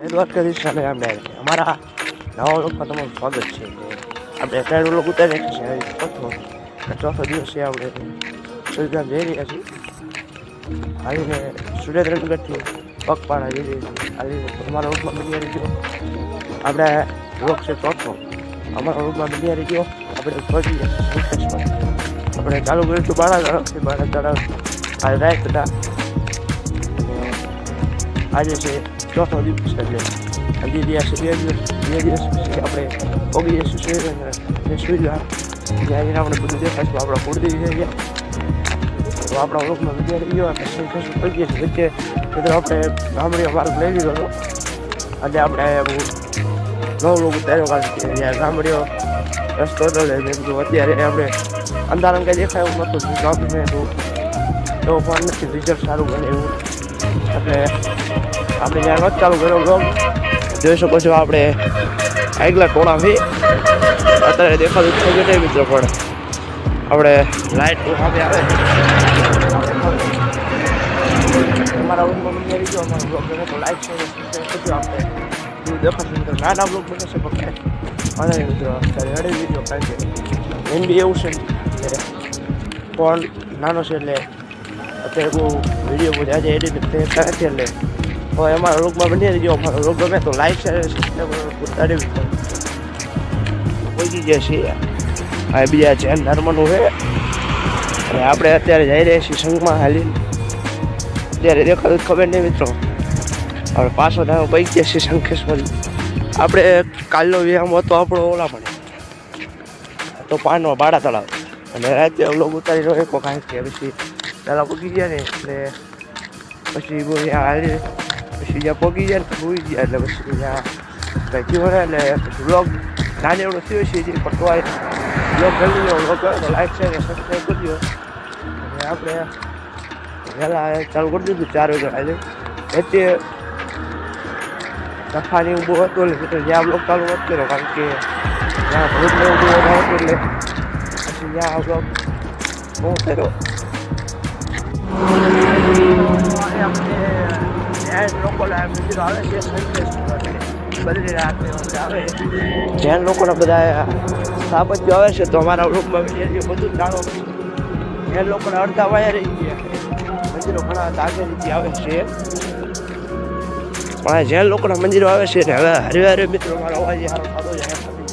એ કરીશ અને આપણે અમારા નવા લોકમાં તમારું સ્વાગત છે. આપણે અત્યારે લોકો ઉતારી છે ચોથો ચોથો દિવસ છે આપણે સુરગામ જઈ રહ્યા છીએ. આવીને સુરેન્દ્રનગરથી પગપાળા જઈ રહ્યા છીએ આવીને અમારા રૂટમાં બની ગયો આપણે રોગ છે ચોથો. અમારા રૂટમાં બની ગયો આપણે પહોંચી ગયા આપણે ચાલુ કર્યું હતું બાળા તરફથી બાળા તરફ આજે રાત હતા. આજે છે ચોથો દિવસ છે હજી દિવસ બે દિવસ બે દિવસ પછી આપણે ઓગી જઈશું સૂર્ય સૂર્ય ત્યાં આપણે બધું દેખાશું આપણા કુળદેવી થઈ ગયા તો આપણા લોકમાં વિદ્યાર્થી ગયો પછી કશું પગીએ છીએ વચ્ચે આપણે ગામડીઓ માર્ગ લઈ લીધો હતો. આજે આપણે નવ લોકો ઉતાર્યો કારણ કે ગામડીઓ રસ્તો હતો લે અત્યારે આપણે અંધારણ કંઈ દેખાય એવું નહોતું, ગામડે તો ફોન નથી, રિઝલ્ટ સારું બને એવું. એટલે આપણે જ્યાં નથી ચાલુ કર્યો ગમ જોઈ શકો છો આપણે આગલા ટોળાથી અત્યારે દેખાતું થઈ ગયું નહીં મિત્રો, પણ આપણે લાઇટ સામે આવે. અમારા રૂમમાં મને આવી ગયો, અમારો બ્લોગ બને તો છે બધું આપણે છે પણ નહીં મિત્રો, અત્યારે અડે વીડિયો કારણ કે એમ બી એવું છે ફોન નાનો છે એટલે અત્યારે બહુ વીડિયો બહુ આજે એડિટ નથી એટલે હવે અમારા રોગમાં બની રહીજો. અમારો રોગ ગમે તો લાઈક છે ઉતારી પહોંચી છીએ. આ બીજા જૈન ધર્મનું છે. અને આપણે અત્યારે જઈ રહ્યા છીએ સંઘમાં હાલી અત્યારે દેખાતું ખબર નહીં મિત્રો. આપણે પાછો ધારો પૈકી ગયા છીએ શંખેશ્વર. આપણે કાલનો વ્યાયામ હતો આપણો ઓલા પણ તો પાનનો બાળા તળાવ. અને રાતે લોકો ઉતારી રહ્યો એક વખત કે પછી પેલા પગી ગયા ને, એટલે પછી બહુ હાલી પછી જ્યાં પગી ગયા ને ભૂઈ ગયા એટલે પછી ત્યાં ભાઈ હોય એટલે પછી બ્લોગ નાની એવડો થયો છે જે પટવાય બ્લોગ જલ્દી એવો બ્લોગ કર્યો તો લાઈક ને સબસ્ક્રાઈબ કરી દો અને આપણે વહેલા ચાલુ કરી દીધું ચાર વાગે આજે એટલે તફાની ઊભો હતો એટલે તો જ્યાં બ્લોગ ચાલુ નથી કર્યો કારણ કે ત્યાં ભૂત ને એવું બહુ હતું એટલે પછી ત્યાં બ્લોગ બહુ કર્યો જૈન લોકોના બધા સ્થાપત્યો આવે છે તો અમારા રૂપમાં બધું જ જાણવા મળ્યું જૈન લોકોના અડધા વાયા રહી ગયા મંદિરો ઘણા તાજે રીતે આવે છે. પણ જૈન લોકોના મંદિરો આવે છે ને હવે હરે હરે મિત્રો, મારો અવાજ સારો સારો જાય કારણ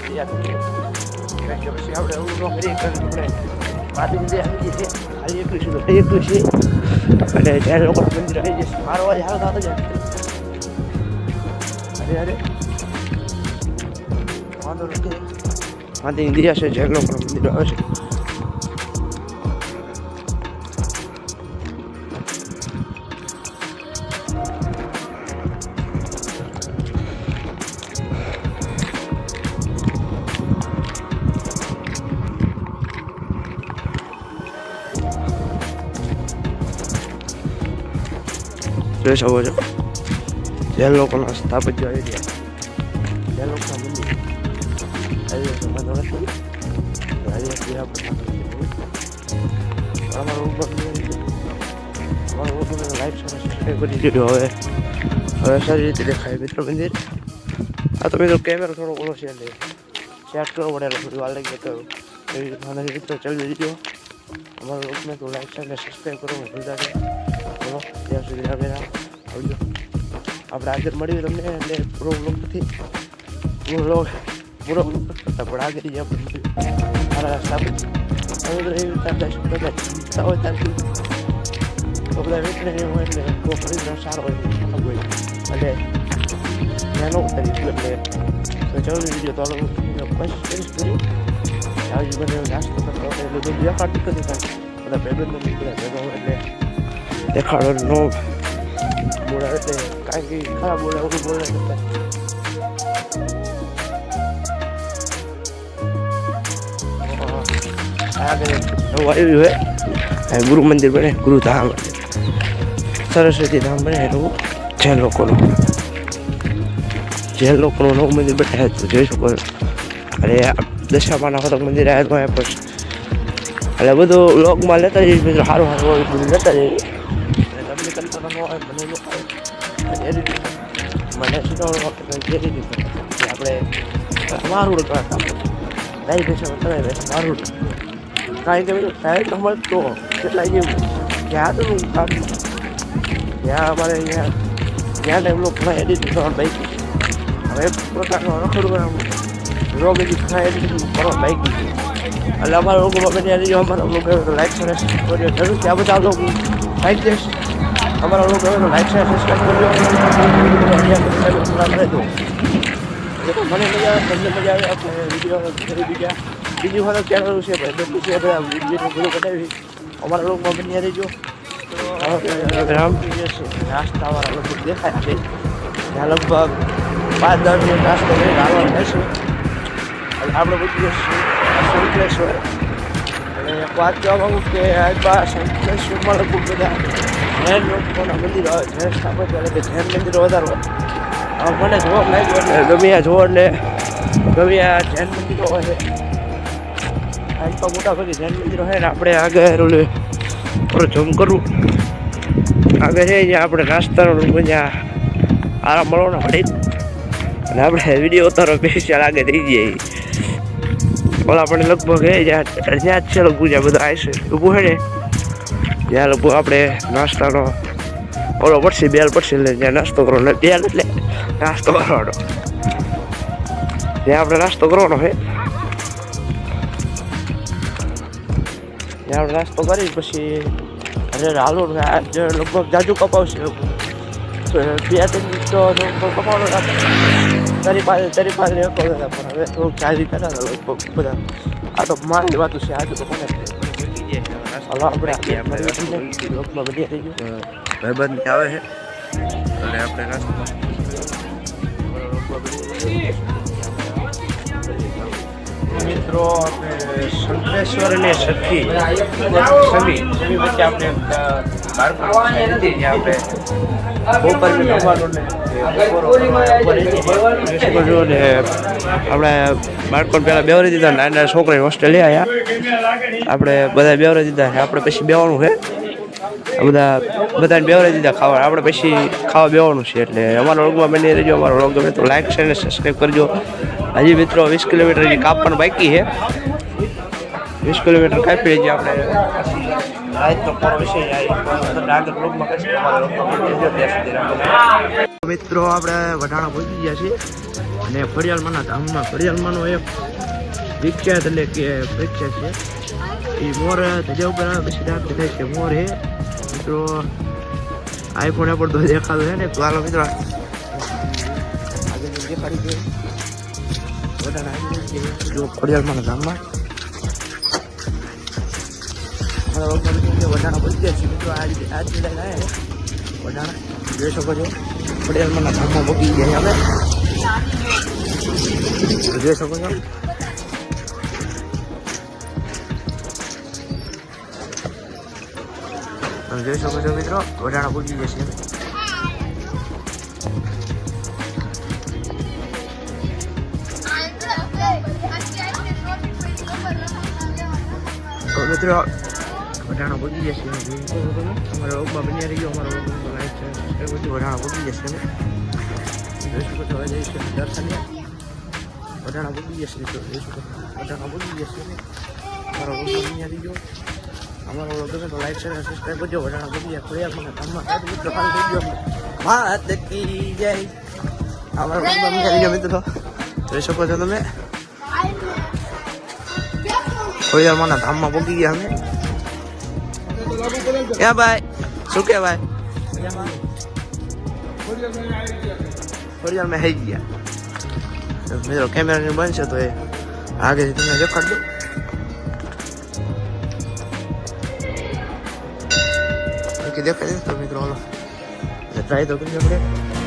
પછી આપણે એવું ન કરીએ કે આપણે માધુજી આવી જઈએ અને જૈન લોકો મંદિર આવી જશે મારો અવાજ હારો થતો જાય. અરે અરે. વાંધો નથી. માથી ઇન્દિરા છે જૈન લોકો મંદિર આવે છે. જોઈ શકો છો જૈન લોકોના સ્થાપત્ય આવી ગયા જૈન લોકોના મંદિર આવી ગયા વાંધો નથી આદિવાસી આપણે અમારો ઉપર અમારો ઉપર લાઈફ સબસ્ક્રાઈબ કરી દીધો હવે હવે સારી રીતે દેખાય મિત્ર મંદિર આ તો મિત્રો કેમેરો થોડો ઓલો છે એટલે સેટ કરવો પડે એટલે થોડી વાર લાગી તો એવી નાના મિત્રો ચડી દીધો અમારો લોકને તો લાઈક છે અને સબસ્ક્રાઈબ કરો ભૂલતા નહીં ચલો ત્યાં સુધી આવે આવજો. આપણે આગળ મળ્યું તમને, એટલે પૂરો બ્લોગ નથી. પૂરો બ્લોગ પૂરો બ્લોગ કરતા, પણ આગળ જ આપણે મારા સ્થાપિત હવે એવી રીતે બધા ત્યાંથી તો બધા એવું હોય એટલે બહુ ખરીદનો સારો હોય અને મેં ન ઉતારી એટલે તો જરૂરી વીડિયો તો અલગ કોશિશ કરીશ કરી આવી બને એવો નાસ્તો કરતો એટલે બધું વ્યાપાર હતું કાંઈ બધા બધા ભેગા હોય એટલે દેખાડો નો બોલાવે એટલે કાંઈ કંઈ ખરાબ બોલે એવું બોલે કરતા આગળ નવું આવ્યું હોય આ ગુરુ મંદિર બને ગુરુ ધામ સરસ્વતી ધામ બને એનું જૈન લોકોનું જૈન લોકોનું નવું મંદિર બને તો જોઈ શકો છો અને આ દશામાના ખતક મંદિર આવ્યા તો અહીંયા પછી એટલે બધું લોકમાં લેતા જઈશ મિત્રો સારું સારું હોય બધું લેતા જઈશ અને તમને કંટાળો ન હોય લોકો એડિટ મને સીધો જેરી દીધો કે આપણે મારું કરતા લઈ બેસો તમે બેસો મારું કારણ કે બધું સાહેબ નંબર તો કેટલા જેવું ત્યાં તો હું કાઢું ત્યાં અમારે ત્યાં ટાઈમ લોકો ઘણા એડિટ કરવાનું બાઈક હવે પ્રકારનો રખડું રોગ એજી ઘણા એડિટ કરવા બાઈક એટલે અમારા લોકો બને આવી અમારા લોકો લાઈક કરે જરૂરથી આ બધા લોકો લાઈક દેશ અમારા લોકો લાઈક અને સબસ્ક્રાઈબ કર્યો મને મજા આવે તમને મજા આવે આપણે વીડિયો કરી બીજા બીજું મારા ચેનલ છે ભાઈ બધું છે બધા વીડિયો બધું બનાવી અમારા લોકમાં બની રહીજો. રામ નાસ્તાવાળા લોકો દેખાય છે. ત્યાં લગભગ પાંચ દસ મિનિટ નાસ્તો કરીને આવવાનું રહેશે અને આપણે બધું સંકલેશ્વર અને વાત કહેવા માગું કે આજમાં સંકલેશ્વરમાં લગભગ બધા? જૈન લોકોના જૈન સ્થાપત્ય એટલે જૈન મંદિરો વધારો મને જોવા લાગ્યું એટલે ગમે આ જોવા એટલે જૈન મંદિરો હોય આજમાં મોટા જૈન મંદિરો હોય ને આપણે આગળ ઓલું થોડું જમ કરવું. આગળ છે જ્યાં આપણે નાસ્તાનો જ્યાં આરામ મળવાનો મળી અને આપણે વીડિયો ઉતારો સ્પેશિયલ આગળ થઈ જઈએ. ઓલા આપણે લગભગ એ જ્યાં જ્યાં છે લગભગ જ્યાં બધા આવશે ઊભું છે ને? ત્યાં લગભગ આપણે નાસ્તાનો ઓલો પડશે બેલ પડશે એટલે ત્યાં નાસ્તો કરવાનો બેલ એટલે નાસ્તો કરવાનો. ત્યાં આપણે નાસ્તો કરવાનો છે ત્યાં આપણે નાસ્તો કરી પછી અરે હાલો લગભગ જાજુ કપાવશે બે ત્રણ તો કપાવવાનો તારી પાસે તારી પાસે રહેતો હતા પણ. હવે થોડુંક ચાલી કરતા લગભગ બધા. આ તો મારી વાતું છે આજે તો કોને. હાલો બધી આવે છે. અને આપણે મિત્રો, આપણે શંકરેશ્વર અને સખી સમી સમી વચ્ચે આપણે આપણે બપોર ને પહેલાં બેવરી દીધા, નાના છોકરાએ હોસ્ટેલે આવ્યા આપણે બધા બેવરી દીધા, આપણે પછી બેવાનું છે. બધા, બધાને બેવરી દીધા ખાવા. આપણે પછી ખાવા બેવાનું છે, એટલે અમારા લોગમાં બની રહેજો, અમારો લોગ ગમે તો લાઈક છે અને સબસ્ક્રાઈબ કરજો. હજી મિત્રો વીસ કિલોમીટર કાપ પણ બાકી છે. વીસ કિલોમીટર કાપી લઈએ આપણે આજનો પૂરો વિષય. મિત્રો આપણે વઢાણા પહોંચી ગયા છીએ અને ફળિયાલમાંના ધામમાં. ફળિયાલમાંનો એક વિખ્યાત એટલે કે પ્રખ્યાત છે. એ મોર ધજા ઉપર પછી દેખાય છે. મોર હે મિત્રો આઈફોન પર તો દેખાતો છે ને. ચાલો મિત્રો. આજે દેખાડી દે ગયા છીએ. જો ફળિયાલમાંના ધામમાં અમારા વખત ગયા છે મિત્રો આજ આજ લાઈન આવ્યા છે વઢાણા જોઈ શકો છો ફળિયાલમાંના ગામમાં પહોંચી ગયા અમે જોઈ શકો છો જોઈ શકો છો મિત્રો વઢાણા પૂજી જશે તો મિત્રો, વઢાણા પૂજી જશે છો. અમારા રોગમાં બની રહી ગયો અમારો રોગ લાઈક છે. સબસ્ક્રાઈબ કરજો વઢાણા પૂજી જશે અમે જોઈ શકો છો હવે જઈશું દર્શનીય વઢાણા પૂજી જશે મિત્રો જોઈ શકો છો વઢાણા પૂજી જશે અમારો રોગમાં બની રહી ગયો અમારો વ્લોગ ગમે તો લાઈક અને સબસ્ક્રાઈબ કરજો. વડાણા બધી ખોડિયાર મને કામમાં કાઢ મિત્રો કાલ થઈ ગયો માત કી જય. અમારો વ્લોગ ગમે થઈ ગયો મિત્રો. જોઈ શકો છો તમે. ખોડિયાર માના ધામમાં પહોંચી ગયા અમે. ક્યાં ભાઈ, શું કે ભાઈ ખોડિયાર મેં થઈ ગયા મિત્રો કેમેરાની છે તો એ આગળથી તમને દેખાડ દો કે દેખાય તો મિત્રો ટ્રાય તો કરી આપણે.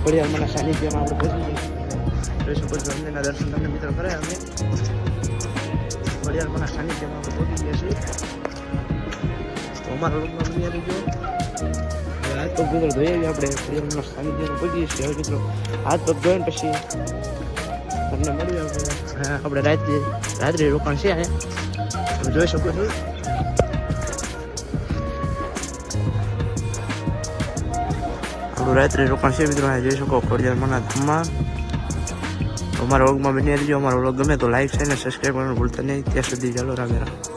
છે ખોડિયારમાંના સાનિધ્યમાં આપણે પહોંચી છો અંદરના દર્શન તમને મિત્રો કરે અમે ખોડિયારમાં સાનિધ્યમાં આપણે પહોંચી ગયા છીએ અમારા રૂમમાં બની આવી ગયો હાથ પગ મિત્રો ધોઈ આવી આપણે ખોડિયારમાં સાનિધ્યમાં પહોંચીએ છીએ હવે મિત્રો હાથ પગ ધોઈને પછી તમને મળ્યું આપણે આપણે રાત્રે રાત્રે રોકાણ છે તમે જોઈ શકો છો રાત્રે રોકાણ છે મિત્રો જોઈ શકો ખોડિયારમાંના ધામમાં અમારા વ્લોગમાં બની રહેજો અમારો વ્લોગ ગમે તો લાઈક છે ને સબસ્ક્રાઈબ કરવાનું ભૂલતા નહીં ત્યાં સુધી ચાલો રામે રામ